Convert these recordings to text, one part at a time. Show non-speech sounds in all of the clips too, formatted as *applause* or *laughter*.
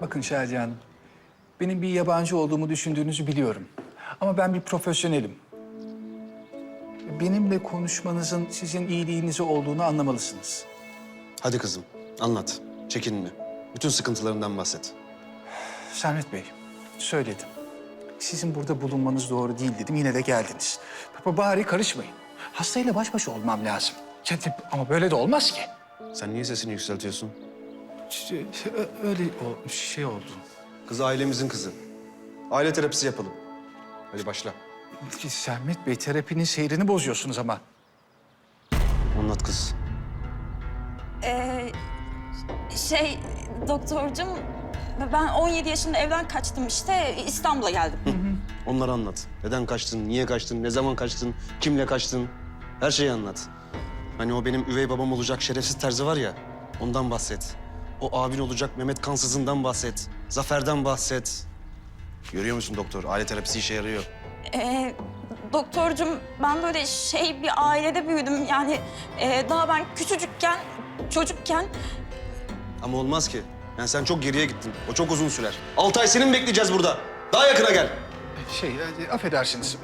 Bakın Şadiye Hanım, benim bir yabancı olduğumu düşündüğünüzü biliyorum. Ama ben bir profesyonelim. Benimle konuşmanızın sizin iyiliğinize olduğunu anlamalısınız. Hadi kızım, anlat. Çekinme. Bütün sıkıntılarından bahset. Sermet Bey, söyledim. Sizin burada bulunmanız doğru değil dedim, yine de geldiniz. Baba bari karışmayın. Hastayla baş başa olmam lazım. Ya, Ama böyle de olmaz ki. Sen niye sesini yükseltiyorsun? Şey, Öyle o şey oldu. Kız ailemizin kızı. Aile terapisi yapalım. Hadi başla. Sermet Bey, terapinin seyrini bozuyorsunuz ama. Anlat kız. Ee, şey doktorcum ben 17 yaşında evden kaçtım işte İstanbul'a geldim. Onları anlat. Neden kaçtın, niye kaçtın, ne zaman kaçtın, kimle kaçtın? Her şeyi anlat. Hani o benim üvey babam olacak şerefsiz terzi var ya, ondan bahset. O abin olacak Mehmet Kansız'ından bahset. Zafer'den bahset. Görüyor musun doktor? Aile terapisi işe yarıyor. Ee, doktorcum ben böyle şey bir ailede büyüdüm yani e, daha ben küçücükken çocukken Ama olmaz ki. Yani sen çok geriye gittin. O çok uzun sürer. Altı ay seni mi bekleyeceğiz burada? Daha yakına gel. Şey, e, affedersiniz.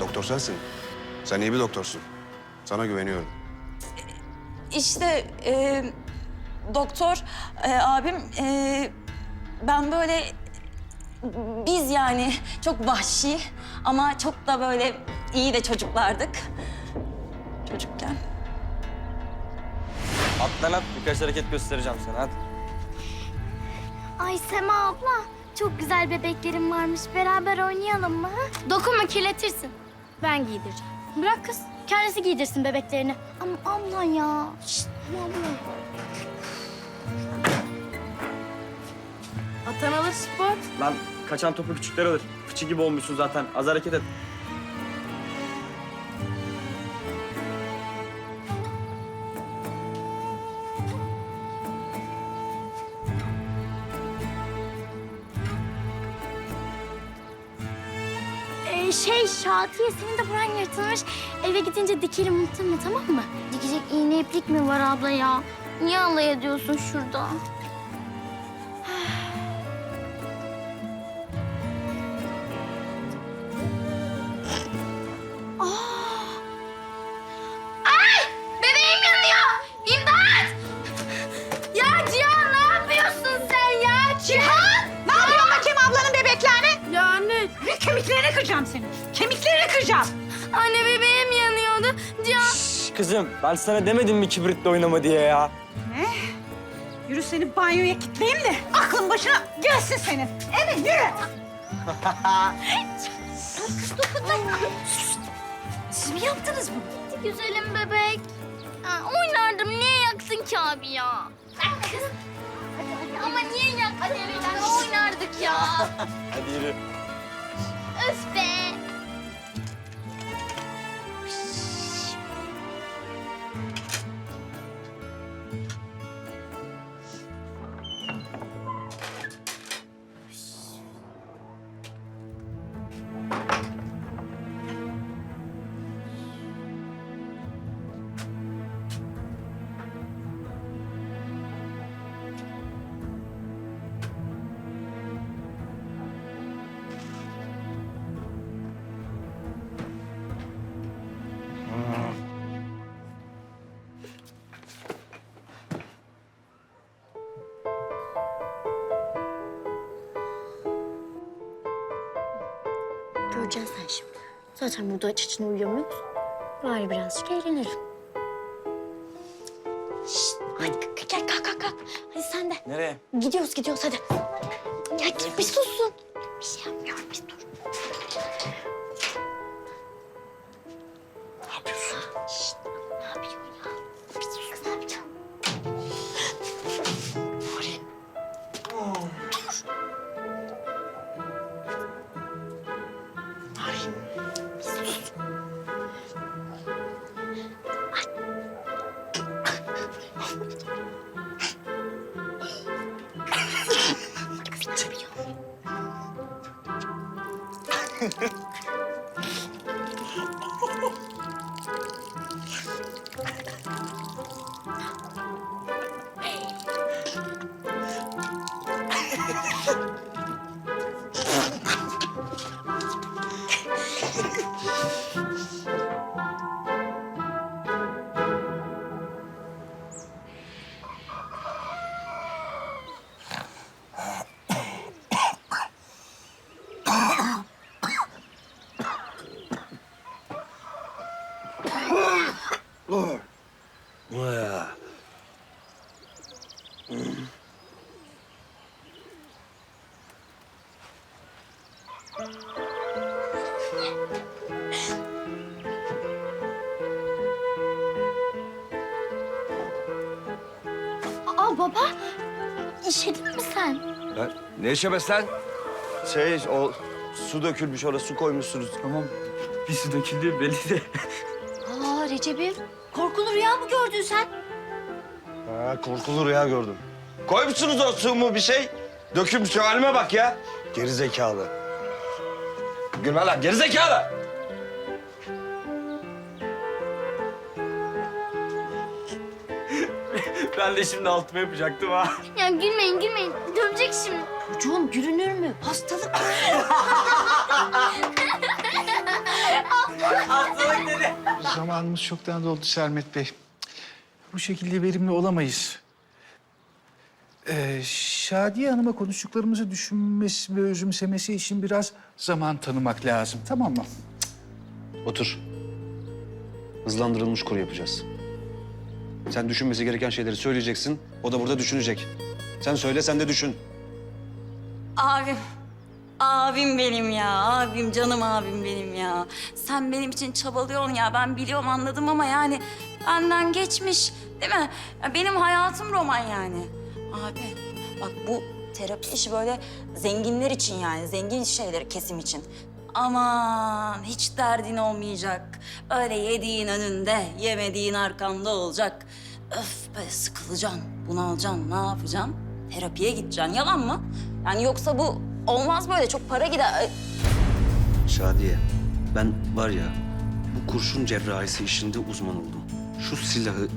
Doktor sensin. Sen iyi bir doktorsun. Sana güveniyorum. işte e, doktor e, abim e, ben böyle biz yani çok vahşi ama çok da böyle iyi de çocuklardık çocukken. At lan at. Birkaç hareket göstereceğim sana hadi. Ay Sema abla, çok güzel bebeklerim varmış. Beraber oynayalım mı? ha? Dokunma kirletirsin. Ben giydireceğim. Bırak kız, kendisi giydirsin bebeklerini. Ama abla ya. Şşt, abla. Atan alır spor. Lan kaçan topu küçükler alır. Fıçı gibi olmuşsun zaten. Az hareket et. Ee, şey Şatiye senin de buran yırtılmış. Eve gidince dikelim unutma tamam mı? Dikecek iğne iplik mi var abla ya? Niye alay ediyorsun şurada? Kızım ben sana demedim mi kibritle oynama diye ya. Ne? Yürü seni banyoya kilitleyeyim de aklın başına gelsin senin. Evet yürü. Siz mi yaptınız bunu? güzelim bebek. Ha, oynardım. Niye yaktın ki abi ya? Ama niye yaktın? Hadi oynardık ya. *laughs* Hadi yürü. Öf be. Göreceksin sen şimdi. Zaten burada aç içine uyuyamıyoruz. Bari birazcık eğlenelim. Şşt, hadi gel kalk kalk kalk. Hadi sen de. Nereye? Gidiyoruz gidiyoruz hadi. Ya git bir sussun. Bir şey yapmıyorum biz dur. Ne yapıyorsun? Şşt, ne yapıyorsun ya? 아, 미쳤냐? Baba, işedin mi sen? Ben, ne işemez lan? Şey, o su dökülmüş orada su koymuşsunuz. Tamam. Bir su döküldü belli de. Aa Recep'im, korkulu rüya mı gördün sen? Ha, korkulu rüya gördüm. Koymuşsunuz o su mu bir şey? Dökülmüş halime bak ya. Geri zekalı. Gülme lan, geri zekalı. Ben de şimdi altıma yapacaktım ha. *laughs* Ya gülmeyin gülmeyin, dövecek şimdi. Çocuğum gülünür mü? Hastalık. Hastalık dedi. Zamanımız çoktan doldu Sermet Bey. Bu şekilde verimli olamayız. Ee, Şadiye Hanım'a konuştuklarımızı düşünmesi ve özümsemesi için biraz zaman tanımak lazım. Tamam mı? Otur. Hızlandırılmış kur yapacağız. Sen düşünmesi gereken şeyleri söyleyeceksin. O da burada düşünecek. Sen söyle, sen de düşün. Abim. Abim benim ya. Abim canım abim benim ya. Sen benim için çabalıyorsun ya. Ben biliyorum anladım ama yani benden geçmiş. Değil mi? Ya benim hayatım roman yani. Abi bak bu terapi işi böyle zenginler için yani. Zengin şeyleri kesim için. Aman hiç derdin olmayacak. Öyle yediğin önünde, yemediğin arkanda olacak. Öf böyle sıkılacaksın, bunalacaksın, ne yapacaksın? Terapiye gideceksin, yalan mı? Yani yoksa bu olmaz böyle, çok para gider. Şadiye, ben var ya bu kurşun cerrahisi işinde uzman oldum. Şu silahı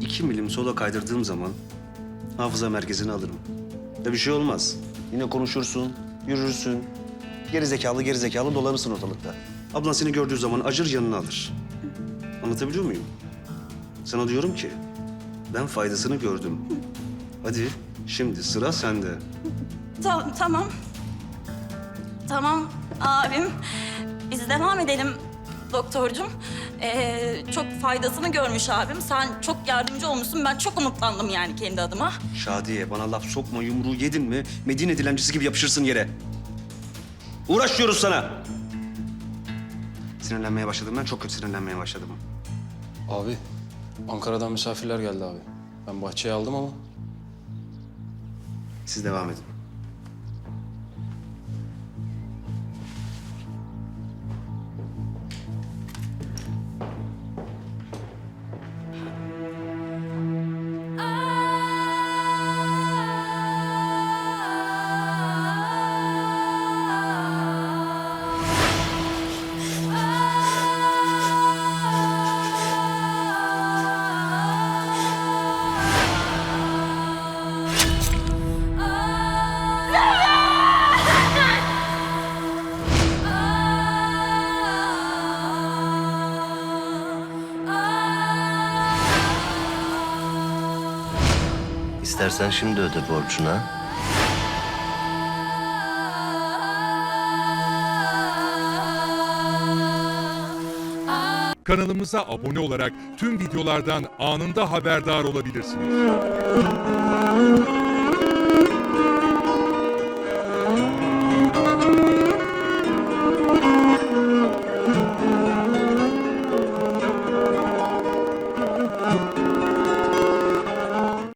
iki milim sola kaydırdığım zaman hafıza merkezine alırım. Da bir şey olmaz. Yine konuşursun, yürürsün. Geri zekalı geri zekalı dolanırsın ortalıkta. Ablan seni gördüğü zaman acır yanına alır. Anlatabiliyor muyum? Sana diyorum ki ben faydasını gördüm. Hadi şimdi sıra sende. Ta- tamam. Tamam abim. Biz devam edelim doktorcum. Ee, çok faydasını görmüş abim. Sen çok yardımcı olmuşsun. Ben çok umutlandım yani kendi adıma. Şadiye bana laf sokma yumruğu yedin mi Medine dilencisi gibi yapışırsın yere. Uğraş diyoruz sana. Sinirlenmeye başladım ben çok kötü sinirlenmeye başladım. Abi, Ankara'dan misafirler geldi abi. Ben bahçeye aldım ama Siz devam edin. İstersen şimdi öde borcuna. Kanalımıza abone olarak tüm videolardan anında haberdar olabilirsiniz.